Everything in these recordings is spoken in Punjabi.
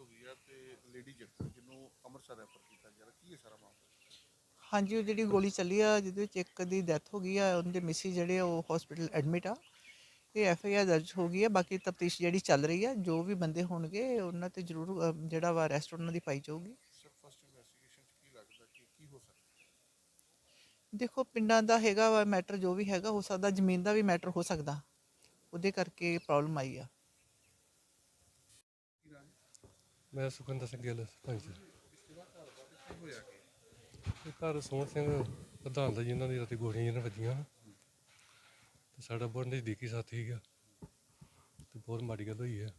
ਹੋ ਗਈ ਆ ਤੇ ਲੇਡੀ ਜ਼ਖਮੀ ਜਿਹਨੂੰ ਅੰਮ੍ਰਿਤਸਰ ਰੈਫਰ ਕੀਤਾ ਗਿਆ ਕੀ ਹੈ ਸਾਰਾ ਮਾਮਲਾ? ਹਾਂਜੀ ਉਹ ਜਿਹੜੀ ਗੋਲੀ ਚੱਲੀ ਆ ਜਿਹਦੇ ਵਿੱਚ ਇੱਕ ਦੀ ਡੈਥ ਹੋ ਗਈ ਆ ਉਹਦੇ ਮਿਸੀ ਜਿਹੜੇ ਆ ਉਹ ਹਸਪੀਟਲ ਐਡਮਿਟ ਆ। ਇਹ ਐਫ ਆਈ ਆਰ ਦਰਜ ਹੋ ਗਈ ਆ ਬਾਕੀ ਤਫਤੀਸ਼ ਜਿਹੜੀ ਚੱਲ ਰਹੀ ਆ ਜੋ ਵੀ ਬੰਦੇ ਹੋਣਗੇ ਉਹਨਾਂ ਤੇ ਜ਼ਰੂਰ ਅ, ਜਿਹੜਾ ਵਾ ਅਰੈਸਟ ਉਹਨਾਂ ਦੀ ਪਾਈ ਜਾਊਗੀ। ਸਰ ਫਸਟ ਇਨਵੈਸਟੀਗੇਸ਼ਨ ਚ ਕੀ ਲੱਗਦਾ ਕਿ ਕੀ ਹੋ ਸਕਦਾ? ਦੇਖੋ ਪਿੰਡਾਂ ਦਾ ਹੈਗਾ ਵਾ ਮੈਟਰ ਜੋ ਵੀ ਹੈਗਾ ਹੋ ਸਕਦਾ ਜ਼ਮੀਨ ਦਾ ਵੀ ਮੈਟਰ ਹੋ ਸਕਦਾ। ਉਹਦੇ ਕਰਕੇ ਪ੍ਰੋਬਲਮ ਆਈ ਆ। ਮੈਂ ਸੁਖਿੰਦਰ ਸਿੰਘ ਗਿੱਲ ਸਰਪੰਚ ਇਹ ਘਰ ਸੋਹਣ ਸਿੰਘ ਪ੍ਰਧਾਨ ਦਾ ਜਿਨ੍ਹਾਂ ਦੀ ਰਾਤੀ ਗੋਲੀਆਂ ਜਿਹਨਾਂ ਵੱਜੀਆਂ ਤੇ ਸਾਡਾ ਬਹੁਤ ਨਜ਼ਦੀਕੀ ਸਾਥੀ ਸੀਗਾ। ਤੇ ਬਹੁਤ ਮਾੜੀ ਗੱਲ ਹੋਈ ਹੈ।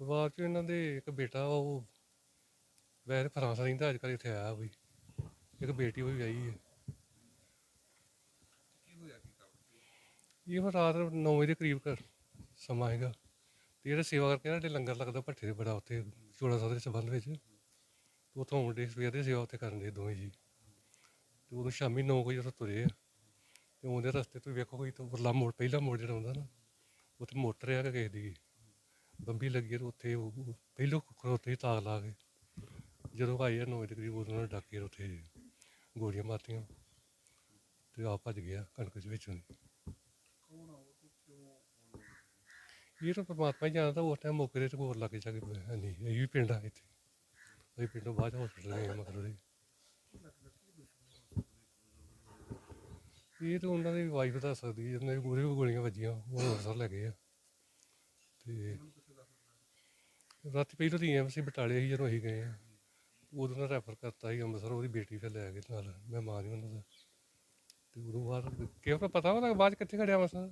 ਪਰਿਵਾਰ ਚ ਇਹਨਾਂ ਦੇ ਇੱਕ ਬੇਟਾ ਵਾ, ਉਹ ਵੈਸੇ ਫਰਾਂਸ ਰਹਿੰਦਾ ਅੱਜ ਕੱਲ੍ਹ ਇੱਥੇ ਆਇਆ ਵੀ ਇੱਕ ਬੇਟੀ ਉਹ ਵੀ ਹੈ। ਇਹ ਹੁਣ ਰਾਤ 9 ਵਜੇ ਦੇ ਕਰੀਬ ਘਰ ਸਮਾਂ ਹੈਗਾ। ਤੇ ਜਿਹੜਾ ਸੇਵਾ ਕਰਕੇ ਨਾ ਜਿਹੜੇ ਲੰਗਰ ਲੱਗਦਾ ਭੱਠੇ ਦੇ ਬੜਾ ਉੱਥੇ ਚੋੜਾ ਸਾਹਿਬ ਦੇ ਸੰਬੰਧ ਵਿੱਚ। ਤੇ ਉੱਥੋਂ ਆਉਂਦੇ ਸਵੇਰ ਦੀ ਸੇਵਾ ਉੱਥੇ ਕਰਨ ਦੇ ਦੋਵੇਂ ਜੀ। ਤੇ ਉਦੋਂ ਸ਼ਾਮੀ 9 ਵਜੇ ਉੱਥੋਂ ਤੁਰੇ ਆ। ਤੇ ਉਹਦੇ ਰਸਤੇ ਤੋਂ ਵੇਖੋ ਕੋਈ ਤਾਂ ਉਰਲਾ ਮੋੜ, ਪਹਿਲਾ ਮੋੜ ਜਿਹੜਾ ਹੁੰਦਾ ਨਾ, ਉੱਥੇ ਮੋਟਰ ਆ ਕਿ ਕਿਸੇ ਦੀ ਬੰਬੀ ਲੱਗੀ ਤੇ ਉੱਥੇ ਉਹ ਉਹ ਪਹਿਲੋਂ ਖੜੋਤੇ ਹੀ ਤਾਕ ਲਾ ਕੇ ਜਦੋਂ ਆਏ ਆ 9 ਵਜੇ ਦੇ ਕਰੀਬ ਉਦੋਂ ਉਹਨਾਂ ਨੇ ਡਾਕੇ ਉੱਥੇ ਗੋਲੀਆਂ ਮਾਰਤੀਆਂ। ਤੇ ਆ ਭੱਜ ਗਿਆ ਕਣਕ ਦੇ ਵਿੱਚੋਂ ਦੀ ਕੌਣ ਆ ਉਹ ਤੇ ਕਿਉਂ ਇਹ ਤਾਂ ਪਰਮਾਤਮਾ ਹੀ ਜਾਣਦਾ, ਉਸ ਟਾਈਮ ਮੌਕੇ ਤੇ ਹੋਰ ਲੱਗ ਜਾ ਕੇ ਹੈ ਨਹੀਂ। ਇਹ ਵੀ ਪਿੰਡ ਆ ਇੱਥੇ। ਅਸੀਂ ਪਿੰਡੋਂ ਬਾਅਦ ਹਸਪੀਟਲ ਗਏ ਮਤਲਬ ਦੇ ਇਹ ਤਾਂ ਉਹਨਾਂ ਦੀ ਵਾਈਫ ਦੱਸ ਸਕਦੀ ਹੈ ਉਹਨਾਂ ਦੀ ਗੋਲੀ ਵੀ ਗੋਲੀਆਂ ਵੱਜੀਆਂ, ਉਹ ਅੰਮ੍ਰਿਤਸਰ ਲੈ ਗਏ ਆ। ਤੇ ਰਾਤੀ ਪਹਿਲਾਂ ਤਾਂ ਐਮਸੀ ਬਟਾਲੇ ਸੀ ਜਦੋਂ ਅਸੀਂ ਗਏ ਆ, ਉਦੋਂ ਨਾਲ ਰੈਫਰ ਕਰਤਾ ਸੀ ਅੰਮ੍ਰਿਤਸਰ, ਉਹਦੀ ਬੇਟੀ ਫਿਰ ਲੈ ਗਏ ਨਾਲ। ਮੈਂ ਮਾਂ ਦੀ ਉਹਨਾਂ ਦਾ। ਤੇ ਉਦੋਂ ਬਾਅਦ ਕਿਉਂ ਪਤਾ ਉਹਦਾ ਬਾਅਦ 'ਚ ਕਿੱਥੇ ਖੜਿਆ ਮਸਾ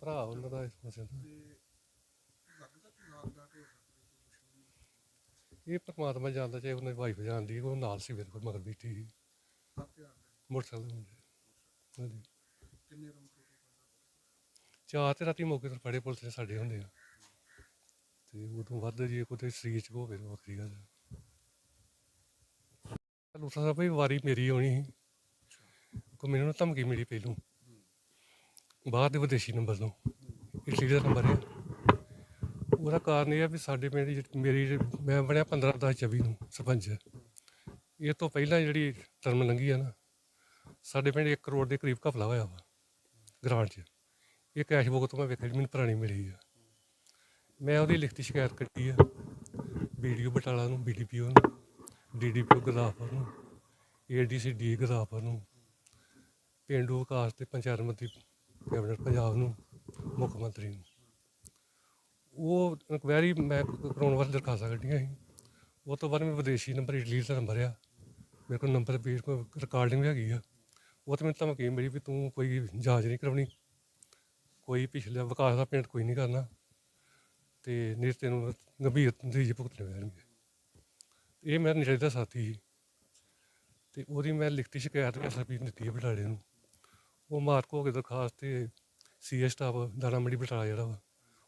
ਭਰਾ ਉਹਨਾਂ ਦਾ ਇਸ ਪਾਸੇ ਦਾ ਇਹ ਪਰਮਾਤਮਾ ਜਾਣਦਾ ਚਾਹੇ ਉਹਨਾਂ ਦੀ ਵਾਈਫ ਜਾਣਦੀ ਉਹ ਨਾਲ ਸੀ ਮੇਰੇ ਕੋਲ ਮਗਰ ਬੈਠੀ ਸੀ। ਮੋਟਰਸਾਈਕਲ ਦੇ ਮੁੰਡੇ ਹਾਂਜੀ। ਚਾਰ ਤੇ ਰਾਤੀ ਮੌਕੇ ਤੇ ਫੜੇ ਪੁਲਿਸ ਨੇ ਸਾਡੇ ਹੁੰਦੇ ਆ। ਤੇ ਉਦੋਂ ਵੱਧ ਜੇ ਕੋਈ ਸਰੀਰ ਚ ਹੋਵੇ ਤਾਂ ਵੱਖਰੀ ਗੱਲ ਹੈ ਲੂਸਾ ਸਾਹਿਬ ਵੀ ਵਾਰੀ ਮੇਰੀ ਆਉਣੀ ਸੀ। ਕੋ ਮੈਨੂੰ ਨਾ ਧਮਕੀ ਮਿਲੀ ਪਹਿਲੂ। ਬਾਹਰ ਦੇ ਵਿਦੇਸ਼ੀ ਨੰਬਰ ਤੋਂ ਇਟਲੀ ਦਾ ਨੰਬਰ ਹੈ। ਉਹਦਾ ਕਾਰਨ ਇਹ ਆ ਵੀ ਸਾਡੇ ਪਿੰਡ ਦੀ ਜਿਹੜੀ- ਮੇਰੀ ਜਿਹੜੀ- ਮੈਂ ਬਣਿਆ 15 10 24 ਨੂੰ, ਸਰਪੰਚ। ਇਹ ਤੋਂ ਪਹਿਲਾਂ ਜਿਹੜੀ ਟਰਮ ਲੰਘੀ ਆ ਨਾ, ਸਾਡੇ ਪਿੰਡ 1 ਕਰੋੜ ਦੇ ਕਰੀਬ ਘਪਲਾ ਹੋਇਆ ਵਾ ਗ੍ਰਾਂਟ 'ਚ। ਇਹ ਕੈਸ਼ ਬੁੱਕ ਤੋਂ ਮੈਂ ਵੇਖਿਆ ਜਿਹੜੀ ਮੈਨੂੰ ਪੁਰਾਣੀ ਮਿਲੀ ਆ। ਮੈਂ ਉਹਦੀ ਲਿਖਤੀ ਸ਼ਿਕਾਇਤ ਕੱਢੀ ਆ ਵੀਡੀਓ ਬਟਾਲਾ ਨੂੰ ਬੀਡੀਪੀਓ ਨੂੰ ਡੀਡੀਪੀਓ ਗੁਰਦਾਸਪੁਰ ਨੂੰ ਏਡੀਸੀ ਡੀ ਗੁਰਦਾਸਪੁਰ ਨੂੰ। ਪੇਂਡੂ ਵਿਕਾਸ ਤੇ ਪੰਚਾਇਤ ਮੰਤਰੀ ਕੈਬਨਿਟ ਪੰਜਾਬ ਨੂੰ, ਮੁੱਖ ਮੰਤਰੀ ਨੂੰ। ਉਹ ਇਨਕੁਆਇਰੀ ਮੈਂ ਕਰਾਉਣ ਵਾਸਤੇ ਦਰਖਾਸਤਾਂ ਕੱਢੀਆਂ ਸੀ। ਉਹ ਤੋਂ ਬਾਅਦ ਮੈਂ ਵਿਦੇਸ਼ੀ ਨੰਬਰ ਇਟਲੀ ਦਾ ਨੰਬਰ ਆ। ਮੇਰੇ ਕੋਲ ਨੰਬਰ ਪੇਜ ਕੋਲ ਰਿਕਾਰਡਿੰਗ ਵੀ ਹੈਗੀ ਆ। ਉਹ ਤੇ ਮੈਨੂੰ ਧਮਕੀ ਮਿਲੀ ਵੀ ਤੂੰ ਕੋਈ ਜਾਂਚ ਨਹੀਂ ਕਰਾਉਣੀ। ਕੋਈ ਪਿਛਲੇ ਵਿਕਾਸ ਦਾ ਪੇਂਟ ਕੋਈ ਨਹੀਂ ਕਰਨਾ। ਤੇ ਨਹੀਂ ਤੈਨੂੰ ਗੰਭੀਰ ਨਤੀਜੇ ਭੁਗਤਣੇ ਪੈਣਗੇ। ਇਹ ਮੇਰਾ ਨਸ਼ੇ ਦਾ ਸਾਥੀ ਸੀ। ਤੇ ਉਹਦੀ ਮੈਂ ਲਿਖਤੀ ਸ਼ਿਕਾਇਤ ਐਸਐਸਪੀ ਨੂੰ ਦਿੱਤੀ ਹੈ ਬਟਾਲੇ ਨੂੰ। ਉਹ ਮਾਰਕ ਹੋ ਕੇ ਦਰਖਾਸਤ ਤੇ ਸੀਏ ਸਟਾਫ ਦਾਣਾ ਮੰਡੀ ਬਟਾਲਾ ਜਿਹੜਾ ਵਾ,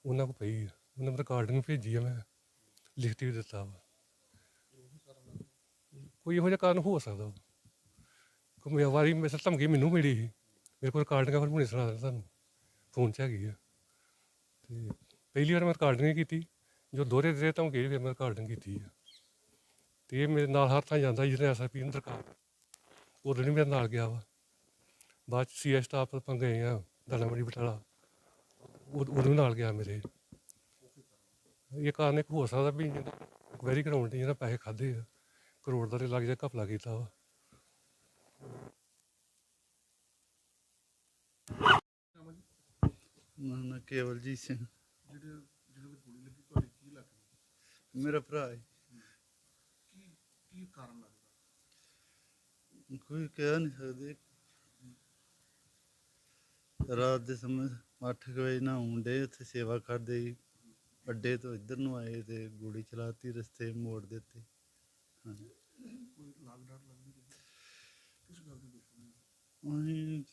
ਉਹਨਾਂ ਕੋ ਪਈ ਆ। ਉਹਨਾਂ ਨੇ ਰਿਕਾਰਡਿੰਗ ਭੇਜੀ ਆ ਮੈਂ ਲਿਖਤੀ ਵੀ ਦਿੱਤਾ ਵਾ। ਕੋਈ ਇਹੋ ਜਿਹਾ ਕਾਰਨ ਹੋ ਸਕਦਾ ਵਾ। ਕੋਈ ਮੈਂ ਵਾਰੀ ਮੇਰੇ ਧਮਕੀ ਮੈਨੂੰ ਮਿਲੀ ਸੀ। ਮੇਰੇ ਕੋਲ ਰਿਕਾਰਡਿੰਗ ਫਿਰ ਹੁਣੇ ਸੁਣਾ ਦਿੰਦਾ ਤੁਹਾਨੂੰ ਫੋਨ 'ਚ ਹੈਗੀ ਆ। ਤੇ ਪਹਿਲੀ ਵਾਰ ਮੈਂ ਰਿਕਾਰਡਿੰਗ ਕੀਤੀ। ਜੋ ਦੋਹਰੇ ਦੇ ਧਮਕੀ ਫਿਰ ਮੈਂ ਰਿਕਾਰਡਿੰਗ ਕੀਤੀ ਆ। ਤੇ ਇਹ ਮੇਰੇ ਨਾਲ ਹਰ ਥਾਂ ਜਾਂਦਾ ਜਿਹਨੇ ਐਸਆਈਪੀ ਨੂੰ ਦਰਕਾਰ ਉਦੋਂ ਨਹੀਂ ਮੇਰੇ ਨਾਲ ਗਿਆ ਵਾ। ਬਾਅਦ ਚ ਸੀਐਸ ਸਟਾਫ ਆਪਾਂ ਗਏ ਆ ਦਾਣਾਮੜੀ ਬਟਾਲਾ। ਉਹ ਉਹਨੂੰ ਨਾਲ ਗਿਆ ਮੇਰੇ। ਇਹ ਕਾਰਨ ਇੱਕ ਹੋ ਸਕਦਾ ਵੀ ਵੈਰੀ ਕਰਾਉਣ ਦੀ ਜਿਹਨਾਂ ਪੈਸੇ ਖਾਦੇ ਆ। ਕਰੋੜ ਦਾ ਤੇ ਲੱਗ ਜਾ ਘਪਲਾ ਕੀਤਾ ਵਾ। ਨਾ ਕੇਵਲਜੀਤ ਸਿੰਘ। ਜਿਹੜੇ ਜਿਹਨਾਂ ਦੀ ਗੋਲੀ ਲੱਗੀ ਤੁਹਾਡੀ ਕੀ ਲੱਗਦੀ ਮੇਰਾ ਭਰਾ ਹੈ। ਕੀ ਕੀ ਕਾਰਨ ਲੱਗਦਾ? ਕੋਈ ਕਹਿ ਨਹੀਂ ਸਕਦੇ। ਰਾਤ ਦੇ ਸਮੇਂ 8 ਵਜੇ ਨਾ ਹੁੰਦੇ ਉੱਥੇ ਸੇਵਾ ਕਰਦੇ ਸੀ। ਅੱਡੇ ਤੋਂ ਇੱਧਰ ਨੂੰ ਆਏ ਤੇ ਗੋਲੀ ਚਲਾਤੀ ਰਸਤੇ ਮੋੜ ਦਿੱਤੇ। ਹਾਂਜੀ। ਕੋਈ ਲਾਗ ਲੱਗਦੀ ਕਿਸ ਗੱਲ ਦੀ ਉਹੀ